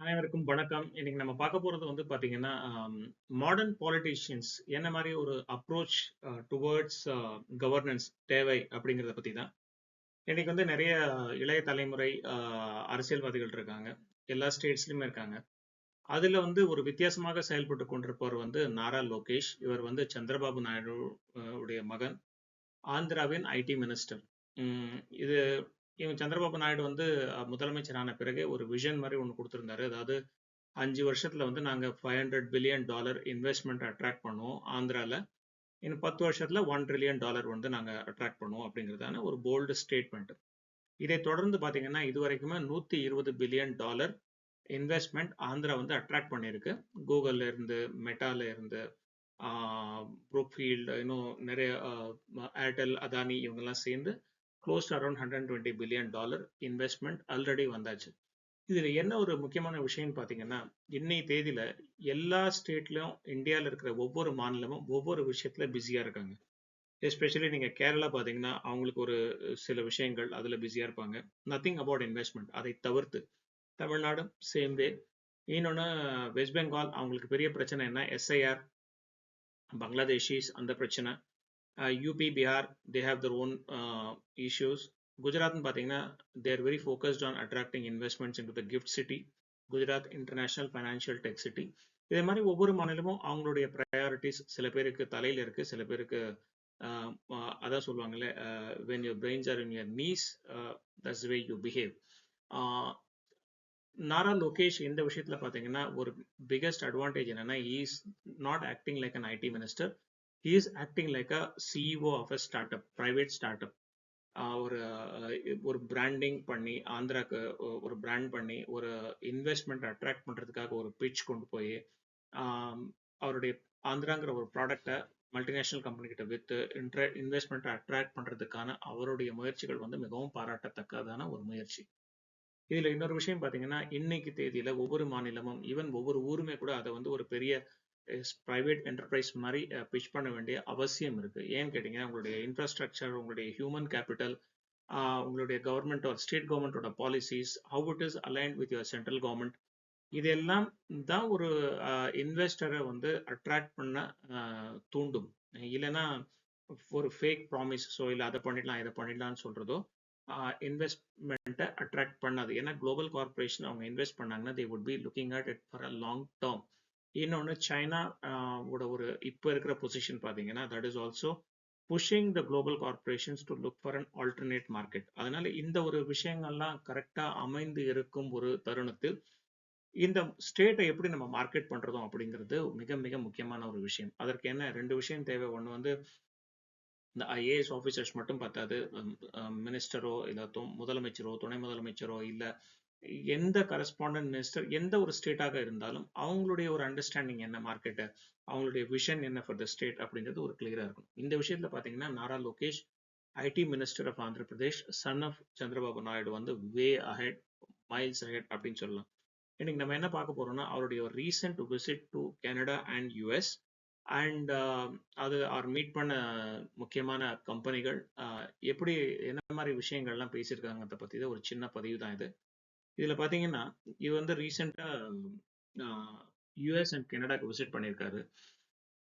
அனைவருக்கும் வணக்கம். இன்னைக்கு நம்ம பார்க்க போறது வந்து பார்த்தீங்கன்னா, மாடர்ன் பாலிட்டிஷியன்ஸ் என்ன மாதிரி ஒரு அப்ரோச் டுவர்ட்ஸ் கவர்னன்ஸ் தேவை அப்படிங்கிறத பத்தி தான். இன்னைக்கு வந்து நிறைய இளைய தலைமுறை அரசியல்வாதிகள் இருக்காங்க. எல்லா ஸ்டேட்ஸ்லயுமே இருக்காங்க. அதுல வந்து ஒரு வித்தியாசமாக செயல்பட்டு கொண்டிருப்பவர் வந்து நாரா லோகேஷ். இவர் வந்து சந்திரபாபு நாயுடு உடைய மகன். ஆந்திராவின் ஐடி மினிஸ்டர். இது இவங்க சந்திரபாபு நாயுடு வந்து முதலமைச்சரான பிறகு ஒரு விஷன் மாதிரி ஒன்று கொடுத்துருந்தாரு அதாவது அஞ்சு வருஷத்தில் வந்து நாங்கள் five hundred billion dollar investment attract பண்ணுவோம் ஆந்திராவில் இன்னும் பத்து வருஷத்தில் ஒன் ட்ரில்லியன் டாலர் வந்து நாங்கள் அட்ராக்ட் பண்ணுவோம் அப்படிங்கிறதான ஒரு போல்டு ஸ்டேட்மெண்ட். இதை தொடர்ந்து பார்த்தீங்கன்னா, இதுவரைக்குமே 120 பில்லியன் டாலர் இன்வெஸ்ட்மெண்ட் ஆந்திரா வந்து அட்ராக்ட் பண்ணியிருக்கு. கூகுளில் இருந்து, Metaல இருந்து, ஆ இன்னும் நிறைய ஏர்டெல் அதானி இவங்கெல்லாம் சேர்ந்து close around hundred twenty billion dollar investment already வந்தாச்சு. இதில் என்ன ஒரு முக்கியமான விஷயம்னு பார்த்தீங்கன்னா, இன்னைய தேதியில எல்லா ஸ்டேட்லையும் இந்தியாவில் இருக்கிற ஒவ்வொரு மாநிலமும் ஒவ்வொரு விஷயத்துல பிஸியா இருக்காங்க. எஸ்பெஷலி நீங்கள் கேரளா பார்த்தீங்கன்னா, அவங்களுக்கு ஒரு சில விஷயங்கள் அதில் பிஸியா இருப்பாங்க. நத்திங் அபவுட் இன்வெஸ்ட்மெண்ட் அதை தவிர்த்து. Tamil Nadu same way. இன்னொன்னு வெஸ்ட் பெங்கால் அவங்களுக்கு பெரிய பிரச்சனை என்ன எஸ்ஐஆர், பங்களாதேஷிஸ் அந்த பிரச்சனை. Uh, UP, Bihar, they they their own own uh issues. குஜராத்ன்னு பார்த்தீங்கன்னா, they are very focused on attracting investments into the GIFT city. Gujarat international financial tech city. இதே மாதிரி ஒவ்வொரு மாநிலமும் அவங்களுடைய ப்ரையாரிட்டிஸ் சில பேருக்கு தலையில இருக்கு. சில பேருக்கு uh, அதான் சொல்லுவாங்கல்ல, when your brains are in your knees that's way you behave. Nara Lokesh இந்த விஷயத்துல பார்த்தீங்கன்னா, ஒரு பிக்கஸ்ட் அட்வான்டேஜ் என்னன்னா, is not acting like an IT minister. He is acting like a CEO of a start private startup. Uh, ஒரு uh, ஒரு branding பண்ணி ஆந்திராக்கு uh, ஒரு பிராண்ட் பண்ணி, ஒரு இன்வெஸ்ட்மெண்ட் அட்ராக்ட் பண்றதுக்காக ஒரு பிச் கொண்டு போய் um, அவருடைய ஆந்திராங்கிற ஒரு ப்ராடக்டை மல்டிநேஷனல் கம்பெனி கிட்ட வித்து இன்ட்ர இன்வெஸ்ட்மெண்ட்டை அட்ராக்ட் பண்றதுக்கான அவருடைய முயற்சிகள் வந்து மிகவும் பாராட்டத்தக்கதான ஒரு முயற்சி. இதுல இன்னொரு விஷயம் பார்த்தீங்கன்னா, இன்னைக்கு தேதியில ஒவ்வொரு மாநிலமும், ஈவன் ஒவ்வொரு ஊருமே கூட அதை வந்து ஒரு பெரிய ப்ரைவேட் என்டர்பிரைஸ் மாதிரி பிச் பண்ண வேண்டிய அவசியம் இருக்கு. ஏன்னு கேட்டீங்கன்னா, உங்களுடைய இன்ஃப்ராஸ்ட்ரக்சர், உங்களுடைய ஹியூமன் கேபிட்டல் உங்களுடைய கவர்மெண்ட் ஆர் ஸ்டேட் கவர்மெண்டோட policies, how it is aligned with your central government இதெல்லாம் தான் ஒரு இன்வெஸ்டரை வந்து அட்ராக்ட் பண்ண தூண்டும். இல்லைன்னா ஒரு ஃபேக் ப்ராமிஸஸோ இல்லை அதை பண்ணிடலாம், இதை பண்ணிடலாம்னு சொல்றதோ, இன்வெஸ்ட்மெண்ட்டை அட்ராக்ட் பண்ணாது. ஏன்னா குளோபல் கார்ப்பரேஷன் அவங்க இன்வெஸ்ட் பண்ணாங்கன்னா, they would be looking at it for a long term இன்னொன்னு சைனா ஆஹ் ஓட ஒரு இப்போ இருக்கிற பொசிஷன் பார்த்தீங்கன்னா, that is also pushing the global corporations to look for an alternate market. அதனால இந்த ஒரு விஷயங்கள்லாம் கரெக்டாக அமைந்து இருக்கும் ஒரு தருணத்தில், இந்த ஸ்டேட்டை எப்படி நம்ம மார்க்கெட் பண்றோம் அப்படிங்கிறது மிக மிக முக்கியமான ஒரு விஷயம். அதற்கு என்ன ரெண்டு விஷயம் தேவை. ஒன்று வந்து இந்த ஐஏஎஸ் ஆஃபீஸர்ஸ் மட்டும் பத்தாது. மினிஸ்டரோ, இல்ல முதலமைச்சரோ, துணை முதலமைச்சரோ, இல்ல எந்த கரஸ்பாண்டன்ட் மினிஸ்டர் எந்த ஒரு ஸ்டேட்டாக இருந்தாலும், அவங்களுடைய ஒரு அண்டர்ஸ்டாண்டிங் என்ன மார்க்கெட்டு அவங்களுடைய விஷன் என்ன ஃபார் த ஸ்டேட் அப்படிங்கிறது ஒரு கிளியராக இருக்கும் இந்த விஷயத்துல பார்த்தீங்கன்னா, Nara Lokesh IT minister of Andhra Pradesh, son of Chandrababu Naidu வந்து வே அஹெட், மைல்ஸ் அஹெட் அப்படின்னு சொல்லலாம். இன்னைக்கு நம்ம என்ன பார்க்க போறோம்னா, அவருடைய ஒரு recent visit to Canada and US and அது அவர் மீட் பண்ண முக்கியமான கம்பெனிகள், எப்படி என்ன மாதிரி விஷயங்கள்லாம் பேசியிருக்காங்க பற்றி தான் ஒரு சின்ன பதிவு தான் இது. இதில் பார்த்தீங்கன்னா, இவர் வந்து ரீசெண்டாக யூஎஸ் யுஎஸ் அண்ட் கனடாக்கு விசிட் பண்ணியிருக்காரு.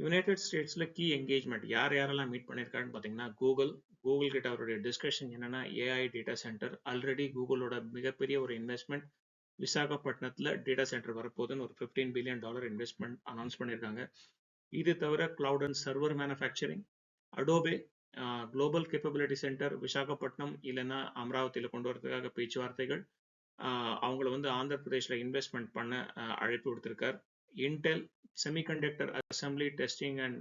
யுனைடெட் ஸ்டேட்ஸ்ல கீ என்கேஜ்மெண்ட் யார் யாரெல்லாம் மீட் பண்ணியிருக்காருன்னு பார்த்தீங்கன்னா, கூகுள் கூகுள் கிட்ட அவருடைய டிஸ்கஷன் என்னென்னா ஏஐ டேட்டா சென்டர். ஆல்ரெடி கூகுளோட மிகப்பெரிய ஒரு இன்வெஸ்ட்மெண்ட் விசாகப்பட்டினத்தில் டேட்டா சென்டர் வரப்போகுதுன்னு ஒரு 15 பில்லியன் டாலர் இன்வெஸ்ட்மெண்ட் அனௌன்ஸ் பண்ணியிருக்காங்க. இது தவிர cloud and server manufacturing, Adobe global capability centre Visakhapatnam இல்லைன்னா அமராவதியில் கொண்டு வரதுக்காக பேச்சுவார்த்தைகள். அவங்கள வந்து ஆந்திர பிரதேஷ்ல இன்வெஸ்ட்மெண்ட் பண்ண அழைப்பு விடுத்திருக்கார். Intel semiconductor assembly testing and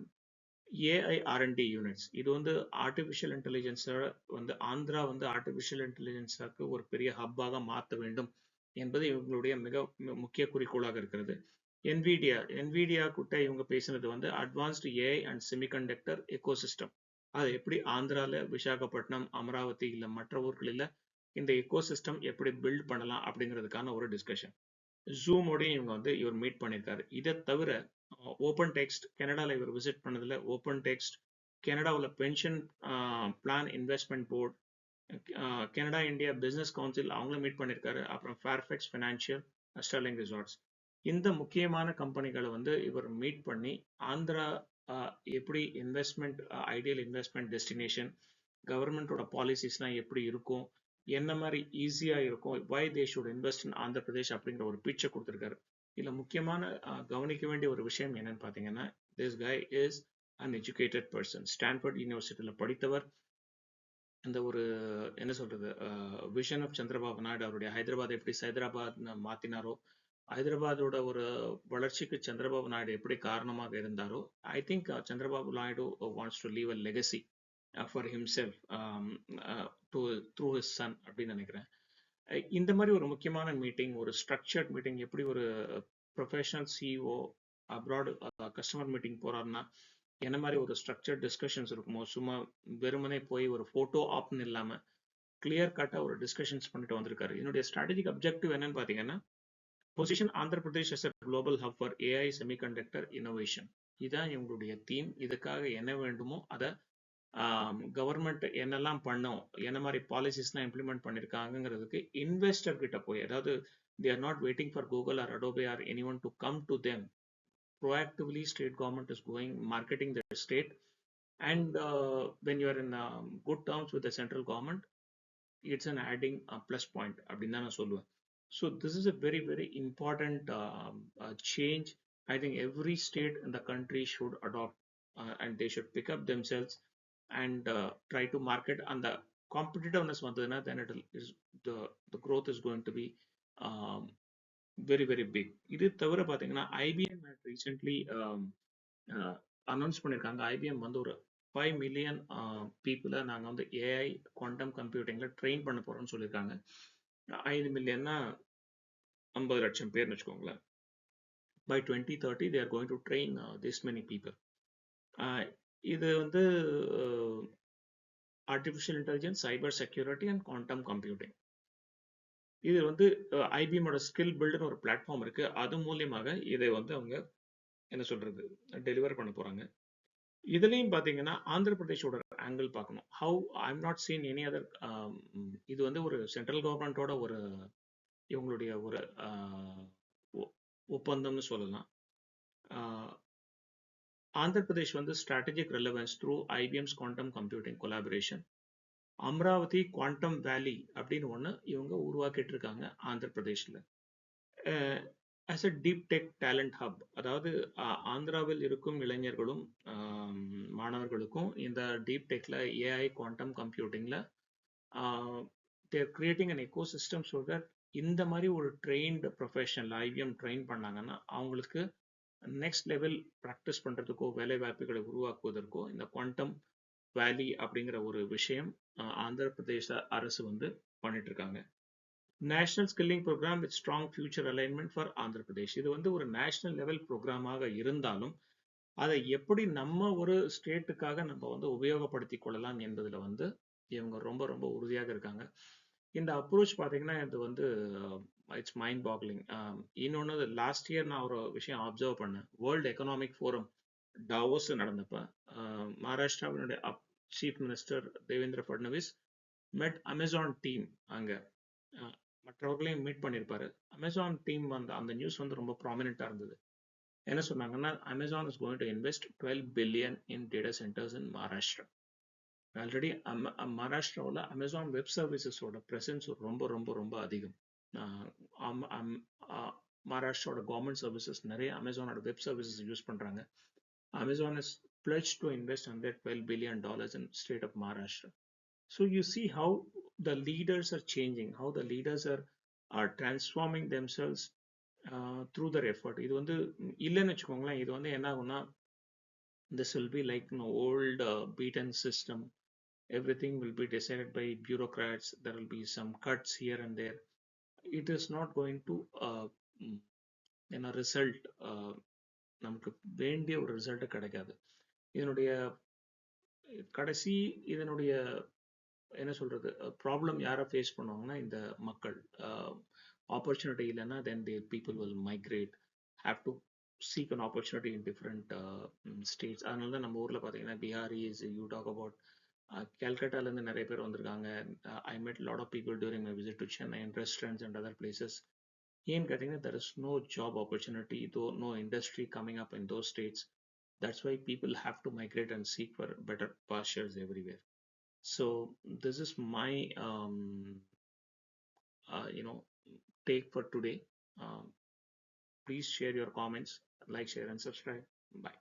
AI R and D units. இது வந்து ஆர்டிஃபிஷியல் இன்டெலிஜென்ஸோட வந்து ஆந்திரா வந்து ஆர்டிஃபிஷியல் இன்டெலிஜென்ஸாக்கு ஒரு பெரிய ஹப்பாக மாற்ற வேண்டும் என்பது இவங்களுடைய மிக முக்கிய குறிக்கோளாக இருக்கிறது. என்விடியா என்விடியா கிட்ட இவங்க பேசினது வந்து advanced AI and semiconductor ecosystem. அது எப்படி ஆந்திரால, விசாகப்பட்டினம், அமராவதி இல்லை மற்ற ஊர்களில் இந்த எக்கோசிஸ்டம் எப்படி பில்ட் பண்ணலாம் அப்படிங்கிறதுக்கான ஒரு டிஸ்கஷன். ஜூமோடையும் இவங்க வந்து இவர் மீட் பண்ணியிருக்காரு. இதை தவிர ஓப்பன் டெக்ஸ்ட் கனடாவில் இவர் விசிட் பண்ணதில் ஓப்பன் டெக்ஸ்ட், கனடாவில் pension plan investment board, Canada India business council அவங்களும் மீட் பண்ணியிருக்காரு. அப்புறம் ஃபேர்ஃபெக்ஸ் ஃபினான்ஷியல் ஸ்டெர்லிங் ரிசார்ட்ஸ் இந்த முக்கியமான கம்பெனிகளை வந்து இவர் மீட் பண்ணி ஆந்திரா எப்படி இன்வெஸ்ட்மெண்ட் ஐடியல் இன்வெஸ்ட்மெண்ட் டெஸ்டினேஷன் கவர்மெண்ட்டோட பாலிசிஸ்லாம் எப்படி இருக்கும் என்ன மாதிரி ஈஸியா இருக்கும் why they should invest in Andhra Pradesh அப்படிங்கிற ஒரு பீச்சை கொடுத்துருக்காரு. இதில் முக்கியமான கவனிக்க வேண்டிய ஒரு விஷயம் என்னன்னு பார்த்தீங்கன்னா this guy is an educated person Stanford யூனிவர்சிட்டியில் படித்தவர். இந்த ஒரு என்ன சொல்றது விஷன் ஆஃப் சந்திரபாபு நாயுடு அவருடைய ஹைதராபாத் எப்படி ஹைதராபாத் மாத்தினாரோ ஹைதராபாதோட ஒரு வளர்ச்சிக்கு சந்திரபாபு நாயுடு எப்படி காரணமாக இருந்தாரோ I think Chandrababu Naidu wants to leave a legacy for himself to through his son அப்படின்னு நினைக்கிறேன். இந்த மாதிரி ஒரு முக்கியமான மீட்டிங் ஒரு ஸ்ட்ரக்சர்ட் மீட்டிங் எப்படி ஒரு professional CEO abroad customer meeting போறாருன்னா என்ன மாதிரி ஒரு ஸ்ட்ரக்சர்ட் டிஸ்கஷன்ஸ் இருக்குமோ சும்மா வெறுமனே போய் ஒரு ஃபோட்டோ ஆப்னு இல்லாமல் கிளியர் கட்டாக ஒரு டிஸ்கஷன்ஸ் பண்ணிட்டு வந்திருக்காரு. என்னுடைய ஸ்ட்ராட்டஜிக் அப்ஜெக்டிவ் என்னன்னு பார்த்தீங்கன்னா position Andhra Pradesh as global hub for AI semiconductor innovation இதுதான் இவங்களுடைய தீம் இதுக்காக என்ன வேண்டுமோ அதை கவர்மெண்ட் என்னெல்லாம் பண்ணோம் என்ன மாதிரி பாலிசிஸ்லாம் இம்ப்ளிமெண்ட் பண்ணியிருக்காங்கிறதுக்கு இன்வெஸ்டர் கிட்ட போய் அதாவது they are not waiting for google or adobe or anyone to come to them proactively state government is going marketing their state and uh, when you are in um, good terms with the central government it's an adding a plus point அப்படின்னு தான் நான் சொல்லுவேன் so this is a very very important um, uh, change i think every state in the country should adopt uh, and they should pick up themselves And uh, try to market and the competitiveness வந்ததுன்னா then it is the the growth is going to be um, very very big. இது தவிர பாத்தீங்கன்னா IBM recently announce பண்ணியிருக்காங்க IBM வந்து ஒரு five million பீப்புளை நாங்கள் வந்து ஏஐ குவாண்டம் கம்ப்யூட்டிங்கில் ட்ரெயின் பண்ண போகிறோம்னு சொல்லியிருக்காங்க ஐந்து மில்லியன்னா ஐம்பது லட்சம் பேர்னு வச்சுக்கோங்களேன். By twenty thirty they're going to train this many people இது வந்து artificial intelligence cyber security and quantum computing இது வந்து ஐபிஎம்மோட ஸ்கில் பில்டுன்னு ஒரு பிளாட்ஃபார்ம் இருக்கு. அது மூலியமாக இதை வந்து அவங்க என்ன சொல்றது டெலிவர் பண்ண போறாங்க. இதுலயும் பாத்தீங்கன்னா ஆந்திர பிரதேஷோட ஆங்கிள் பார்க்கணும். How I am not seen any other இது வந்து ஒரு சென்ட்ரல் கவர்மெண்டோட ஒரு இவங்களுடைய ஒரு ஒ- ஒப்பந்தம்னு சொல்லலாம். ஆஹ், ஆந்திர பிரதேஷ் வந்து strategic relevance through IBM's quantum computing collaboration Amaravati quantum valley அப்படின்னு ஒன்று இவங்க உருவாக்கிட்டு இருக்காங்க Andhra பிரதேஷில் as a deep tech talent hub அதாவது ஆந்திராவில் இருக்கும் இளைஞர்களும் மாணவர்களுக்கும் இந்த டீப் டெக்கில் AI quantum கம்ப்யூட்டிங்கில் they're creating an ecosystem so that இந்த மாதிரி ஒரு ட்ரெயின்டு ப்ரொஃபஷனல் ஐபிஎம் ட்ரெயின் பண்ணாங்கன்னா அவங்களுக்கு நெக்ஸ்ட் லெவல் ப்ராக்டிஸ் பண்ணுறதுக்கோ வேலை வாய்ப்புகளை உருவாக்குவதற்கோ இந்த குவாண்டம் வேலி அப்படிங்கிற ஒரு விஷயம் ஆந்திர பிரதேச அரசு வந்து பண்ணிட்டு இருக்காங்க national skilling programme with strong future alignment for Andhra Pradesh இது வந்து ஒரு நேஷனல் லெவல் ப்ரோக்ராமாக இருந்தாலும் அதை எப்படி நம்ம ஒரு ஸ்டேட்டுக்காக நம்ம வந்து உபயோகப்படுத்திக் கொள்ளலாம் என்பதில் வந்து இவங்க ரொம்ப ரொம்ப உறுதியாக இருக்காங்க. இந்த அப்ரோச் பார்த்தீங்கன்னா இது வந்து இட்ஸ் மைண்ட் பாக்லிங் இன்னொன்று லாஸ்ட் இயர் நான் ஒரு விஷயம் அப்சர்வ் பண்ணேன். வேர்ல்டு எக்கனாமிக் ஃபோரம் டாவோஸ் நடந்தப்ப மகாராஷ்டிராவினுடைய of chief minister Devendra Fadnavis met Amazon team அங்க. மற்றவர்களையும் மீட் பண்ணியிருப்பாரு அமேசான் டீம் வந்து அந்த நியூஸ் வந்து ரொம்ப ப்ராமினெண்ட்டாக இருந்தது. என்ன சொன்னாங்கன்னா Amazon is going to invest twelve billion in data centres in Maharashtra already மகாராஷ்டிராவில் அமேசான் வெப் சர்வீசஸோட ப்ரெசன்ஸ் ரொம்ப ரொம்ப ரொம்ப அதிகம். மகாராஷ்டிராவோட கவர்மெண்ட் சர்வீசஸ் நிறைய அமேசானோட வெப் சர்வீசஸ் யூஸ் பண்றாங்க Amazon is pledged to invest under 12 billion dollars in state of Maharashtra. So you see how the leaders are changing, how the leaders are are transforming themselves uh, through their effort. இது வந்து ம், இல்லைன்னு வச்சுக்கோங்களேன் இது வந்து என்ன ஆகும்னா this will be like an old uh, beaten system. Everything will be decided by bureaucrats. There will be some cuts here and there. It is not going to uh, mm, என்ன ரிசல்ட் uh, நமக்கு வேண்டிய ஒரு result கிடைக்காது. இதனுடைய கடைசி இதனுடைய என்ன சொல்றது ப்ராப்ளம் யாரை ஃபேஸ் பண்ணுவாங்கன்னா இந்த மக்கள். ஆப்பர்ச்சுனிட்டி இல்லைன்னா then the people will migrate have to seek an opportunity in different states அதனால தான் நம்ம ஊரில் பார்த்தீங்கன்னா Biharis you talk about கல்கட்டாலேருந்து நிறைய பேர் வந்திருக்காங்க I met lot of people during my visit to Chennai and restaurants and other places ஏன்னு கேட்டிங்கன்னா there is no job opportunity though no industry coming up in those states that's why people have to migrate and seek for better pastures everywhere so this is my um, uh, you know take for today um, please share your comments like share and subscribe bye